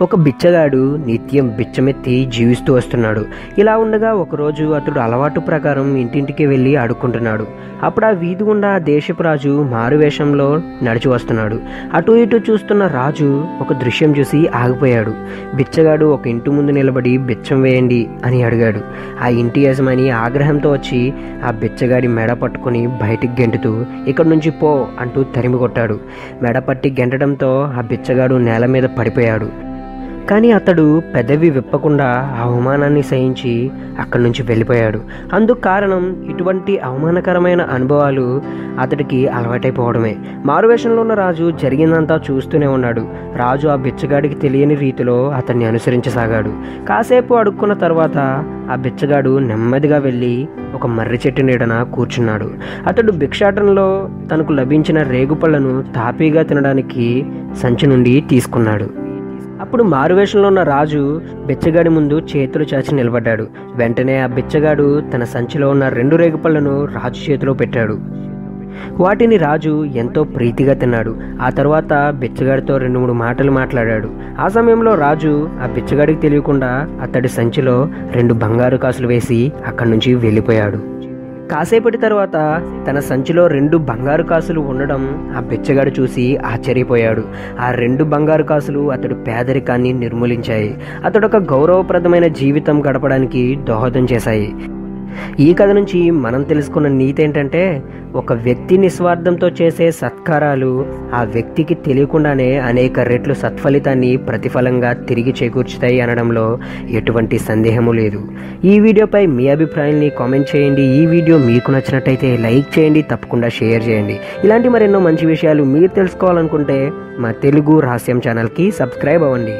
ఒక బిచ్చగాడు నిత్యం బిచ్చమెత్తి జీవిస్తూ వస్తున్నాడు. ఇలా ఉండగా ఒకరోజు అతడు అలవాటు ప్రకారం ఇంటింటికి వెళ్ళి అడుక్కుంటున్నాడు అప్పుడు ఆ వీధి గుండా దేశపు రాజు మారువేషంలో నడిచి వస్తున్నాడు. అటు ఇటు చూస్తున్న రాజు ఒక దృశ్యం చూసి ఆగిపోయాడు. బిచ్చగాడు ఒక ఇంటి ముందు నిలబడి బిచ్చం వేయండి అని అడిగాడు. ఆ ఇంటి యజమాని ఆగ్రహంతో వచ్చి ఆ బిచ్చగాడి మెడ పట్టుకొని బయటికి గెంటుతూ ఇక్కడి నుంచి పో అంటూ తరిమి కొట్టాడు మెడ పట్టి గెంటడంతో ఆ బిచ్చగాడు నేల మీద పడిపోయాడు. కానీ అతడు పెదవి విప్పకుండా ఆ అవమానాన్ని సహించి అక్కడి నుంచి వెళ్ళిపోయాడు. అందుకు కారణం ఇటువంటి అవమానకరమైన అనుభవాలు అతడికి అలవాటైపోవడమే. మారువేషంలో ఉన్న రాజు జరిగిందంతా చూస్తూనే ఉన్నాడు. రాజు ఆ బిచ్చగాడికి తెలియని రీతిలో అతన్ని అనుసరించసాగాడు. కాసేపు అడుక్కున్న తర్వాత ఆ బిచ్చగాడు నెమ్మదిగా వెళ్ళి ఒక మర్రి చెట్టు నీడన కూర్చున్నాడు. అతడు భిక్షాటనలో తనకు లభించిన రేగుపళ్ళను తాపీగా తినడానికి సంచి నుండి తీసుకున్నాడు. అప్పుడు మారువేషంలో ఉన్న రాజు బిచ్చగాడి ముందు చేతులు చాచి నిలబడ్డాడు. వెంటనే ఆ బిచ్చగాడు తన సంచిలో ఉన్న రెండు రేగుపళ్ళను రాజు చేతిలో పెట్టాడు. వాటిని రాజు ఎంతో ప్రీతిగా తిన్నాడు. ఆ తర్వాత బిచ్చగాడితో రెండు మూడు మాటలు మాట్లాడాడు. ఆ సమయంలో రాజు ఆ బిచ్చగాడికి తెలియకుండా అతడి సంచిలో రెండు బంగారు కాసులు వేసి అక్కడి నుంచి వెళ్ళిపోయాడు. కాసేపటి తర్వాత తన సంచిలో రెండు బంగారు కాసులు ఉండడం ఆ బిచ్చగాడు చూసి ఆశ్చర్యపోయాడు. ఆ రెండు బంగారు కాసులు అతడు పేదరికాన్ని నిర్మూలించాయి. అతడు ఒక గౌరవప్రదమైన జీవితం గడపడానికి దోహదం చేశాయి. ఈ కథ నుంచి మనం తెలుసుకున్న నీతి ఏంటంటే ఒక వ్యక్తి నిస్వార్థంతో చేసే సత్కారాలు ఆ వ్యక్తికి తెలియకుండానే అనేక రెట్లు సత్ఫలితాన్ని ప్రతిఫలంగా తిరిగి చేకూర్చుతాయి అనడంలో ఎటువంటి సందేహము లేదు. ఈ వీడియోపై మీ అభిప్రాయాల్ని కామెంట్ చేయండి. ఈ వీడియో మీకు నచ్చినట్టయితే లైక్ చేయండి తప్పకుండా షేర్ చేయండి. ఇలాంటి మరెన్నో మంచి విషయాలు మీరు తెలుసుకోవాలనుకుంటే మా తెలుగు రహస్యం ఛానల్కి సబ్స్క్రైబ్ అవ్వండి.